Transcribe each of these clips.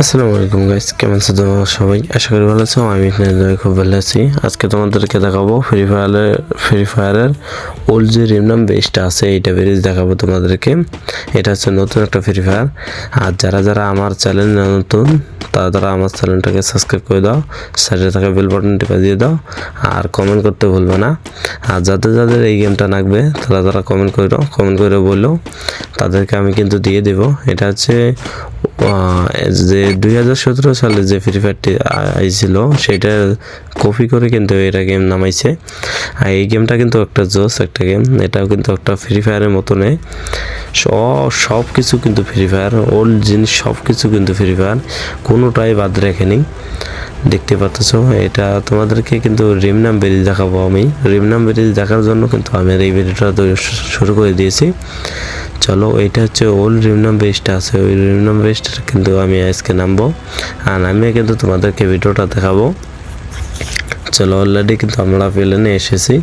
আসসালামু আলাইকুম গাইস কেমন আছো তোমরা সবাই? আশা করি ভালো আছো, আমি আপনাদের খুব ভালো আছি। আজকে তোমাদেরকে দেখাবো ফ্রি ফায়ারের ফ্রি ফায়ারের ওল্ড যে রিম নাম বেসটা আছে, এইটা বেরিয়ে দেখাবো তোমাদেরকে। এটা হচ্ছে নতুন একটা ফ্রি ফায়ার আর যারা যারা আমার চ্যানেল নতুন, তারা তারা আমার চ্যানেলটাকে সাবস্ক্রাইব করে দাও সাইডে থাকা বেল বাটন টিপে দিয়ে দাও, আর কমেন্ট করতে ভুলবে না। আর যাদের যাদের এই গেমটা লাগবে, তারা তারা কমেন্ট করে দাও কমেন্ট করে বলল তাদেরকে আমি কিন্তু দিয়ে দেবো। এটা হচ্ছে যে দুই হাজার সতেরো সালে যে ফ্রি ফায়ারটি আইছিল, সেটা কপি করে কিন্তু এটা গেম নামাইছে। আর এই গেমটা কিন্তু একটা জোস একটা গেম এটাও কিন্তু একটা ফ্রি ফায়ারের মতনে। সব সব কিছু কিন্তু ফ্রি ফায়ার ওল্ড জিনিস সব কিছু কিন্তু ফ্রি ফায়ার কোনোটাই বাদ রেখেনি। দেখতে পাচ্ছ, এটা তোমাদেরকে কিন্তু রিমনাম বেরিজ দেখাবো আমি। রিমনাম বেরিজ দেখার জন্য কিন্তু আমি এই ভিডিওটা শুরু করে দিয়েছি। চলো, এটা হচ্ছে ওল্ড রিমনাম বেস্ট আছে। ওই রিমনাম বেস্ট কিন্তু আমি আজকে নামবো। আর নামিয়ে কিন্তু তোমাদেরকে ভিডিওটা দেখাবো। চলো অলরেডি কিন্তু আমরা প্লেনে এসেছি।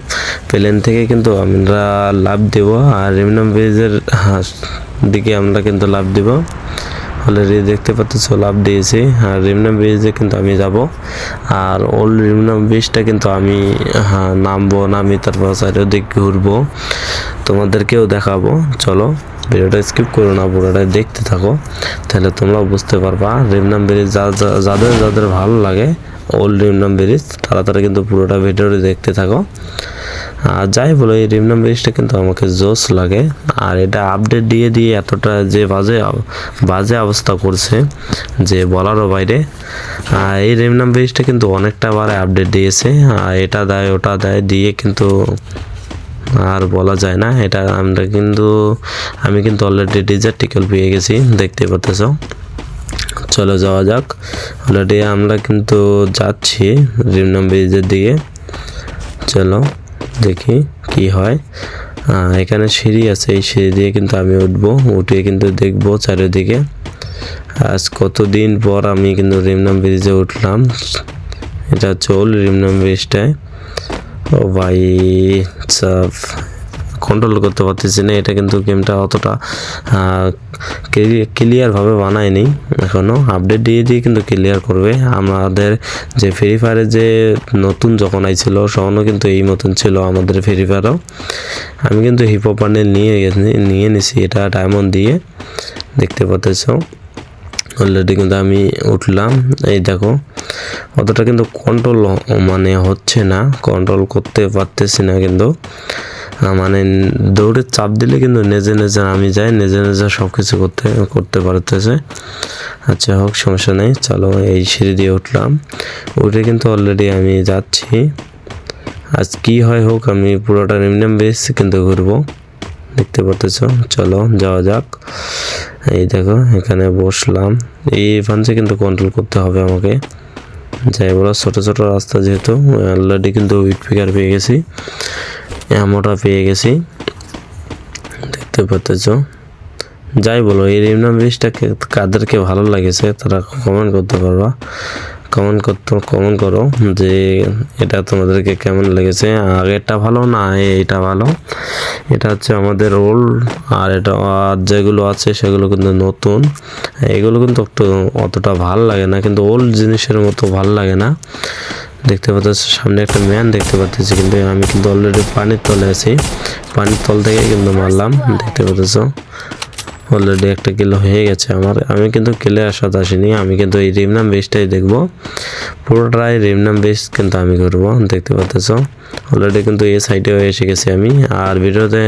প্লেন থেকে কিন্তু আমরা লাভ দেব। আর রিমনাম ব্রিজের দিকে আমরা কিন্তু লাভ দেব। অলরেডি দেখতে পাচ্ছ লাভ দিয়েছি। আর রিমনাম ব্রিজে কিন্তু আমি যাব। আর ওল্ড রিমনাম ব্রিজটা কিন্তু আমি হ্যাঁ নামবো, নামি তারপর চারিদিক ঘুরবো। তোমাদেরকেও দেখাবো। চলো, ভিডিওটা স্কিপ করো না, পুরোটা দেখতে থাকো। তাহলে তোমরাও বুঝতে পারবা রিমনাম ব্রিজ যাদের যাদের ভালো লাগে ওল্ড রিমনাম ব্রিজ তারা কিন্তু পুরোটা ভিডিওটি দেখতে থাকো। আর যাই বলো, এই রিমনাম ব্রিজটা কিন্তু আমাকে জোস লাগে। আর এটা আপডেট দিয়ে দিয়ে এতটা যে বাজে বাজে অবস্থা করছে যে বলারও বাইরে। আর এই রিমনাম ব্রিজটা কিন্তু অনেকটা বারে আপডেট দিয়েছে। আর এটা দেয়, ওটা দেয়, দিয়ে কিন্তু আর বলা যায় না। এটা আমরা কিন্তু, আমি কিন্তু অলরেডি ডিজার টিকেল পেয়ে গেছি, দেখতে পাচ্ছ চলো যাওয়া যাক। অলরেডি আমরা কিন্তু যাচ্ছি রিমনাম ব্রিজের দিকে। চলো দেখি কি হয়। এখানে সিঁড়ি আছে, এই সিঁড়ি দিয়ে কিন্তু আমি উঠবো। উঠে কিন্তু দেখব চারিদিকে। আজ কতদিন পর আমি কিন্তু রিমনাম ব্রিজে উঠলাম। এটা চল রিমনাম ব্রিজটায় ও ভাই, চাপ। কন্ট্রোল করতে পারতেছি না। এটা কিন্তু গেমটা অতটা ক্লিয়ারভাবে বানায়নি এখনও আপডেট দিয়ে দিয়ে কিন্তু ক্লিয়ার করবে। আমাদের যে ফ্রি ফায়ারে যে নতুন যখন আইছিল তখনও কিন্তু এই মতন ছিল আমাদের ফ্রি ফায়ারও আমি কিন্তু হিপহপ বান্ডেল নিয়ে নিয়ে নিছি এটা ডায়মন্ড দিয়ে। দেখতে পাচ্ছ অলরেডি কিন্তু আমি উঠলাম। এই দেখো, অতটা কিন্তু কন্ট্রোল মানে হচ্ছে না। কন্ট্রোল করতে পারতেছি না কিন্তু। মানে দৌড়ে চাপ দিলে কিন্তু নেজে নেজে আমি যাই, নেজে নেজে সব কিছু করতে করতে পারতেছে। আচ্ছা হোক, সমস্যা নেই, চলো এই সিঁড়ি দিয়ে উঠলাম। উঠে কিন্তু অলরেডি আমি যাচ্ছি। আজ কি হয় হোক, আমি পুরোটা নিম্ন বেশ কিন্তু ঘুরবো। দেখতে পাচ্ছ চলো, যাওয়া যাক। এই দেখো, এখানে বসলাম। এই ফান্সে কিন্তু কন্ট্রোল করতে হবে আমাকে। যাই বলো, ছোটো ছোটো রাস্তা যেহেতু অলরেডি কিন্তু উইট ফিগার পেয়ে গেছি। অ্যামোটা পেয়ে গেছি। দেখতে পাচ্ছ যাই বলো, এই রিমনা ব্রিজটা কাদেরকে ভালো লাগেছে, তারা কমেন্ট করতে পারবা। কমেন্ট করতে কমেন্ট করো যে এটা তোমাদেরকে কেমন লেগেছে। আগেরটা ভালো না, এইটা ভালো। এটা হচ্ছে আমাদের ওল্ড আর এটা, আর যেগুলো আছে সেগুলো কিন্তু নতুন। এগুলো কিন্তু একটু অতটা ভালো লাগে না, কিন্তু ওল্ড জিনিসের মতো ভালো লাগে না। দেখতে পাচ্ছ, সামনে একটা ম্যান দেখতে পাচ্ছি, কিন্তু আমি কিন্তু অলরেডি পানির তলে আছি। পানির তল থেকে কিন্তু মারলাম, দেখতে পাচ্ছ। অলরেডি একটা কিলো হয়ে গেছে আমার। আমি কিন্তু কিলে আসাতে আসিনি। আমি কিন্তু এই রিমনাম বেসটাই দেখব। পুরোটাই রিমনাম বেস কিন্তু আমি করব। দেখতে পাচ্ছ অলরেডি কিন্তু এই সাইডেও এসে গেছি আমি। আর ভিডিওতে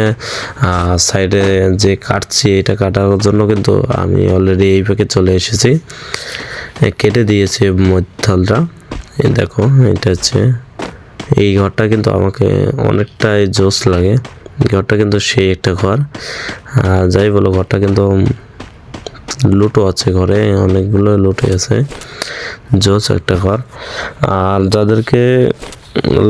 সাইডে যে কাটছি, এটা কাটার জন্য কিন্তু আমি অলরেডি এই প্যাকে চলে এসেছি। কেটে দিয়েছি মধ্যলটা। এই দেখো, এটা হচ্ছে, এই ঘরটা কিন্তু আমাকে অনেকটাই জোস লাগে। ঘরটা কিন্তু সেই একটা ঘর। আর যাই বলো, ঘরটা কিন্তু লুটো আছে ঘরে, অনেকগুলো লুটে আছে। জোস একটা ঘর। আর যাদেরকে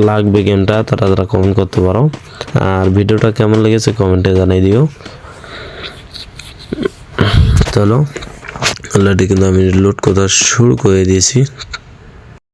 লাগবে গেমটা তারা তারা কমেন্ট করতে পারো। আর ভিডিওটা কেমন লেগেছে কমেন্টে জানাই দিও। চলো, অলরেডি কিন্তু আমি লুট করা শুরু করে দিয়েছি।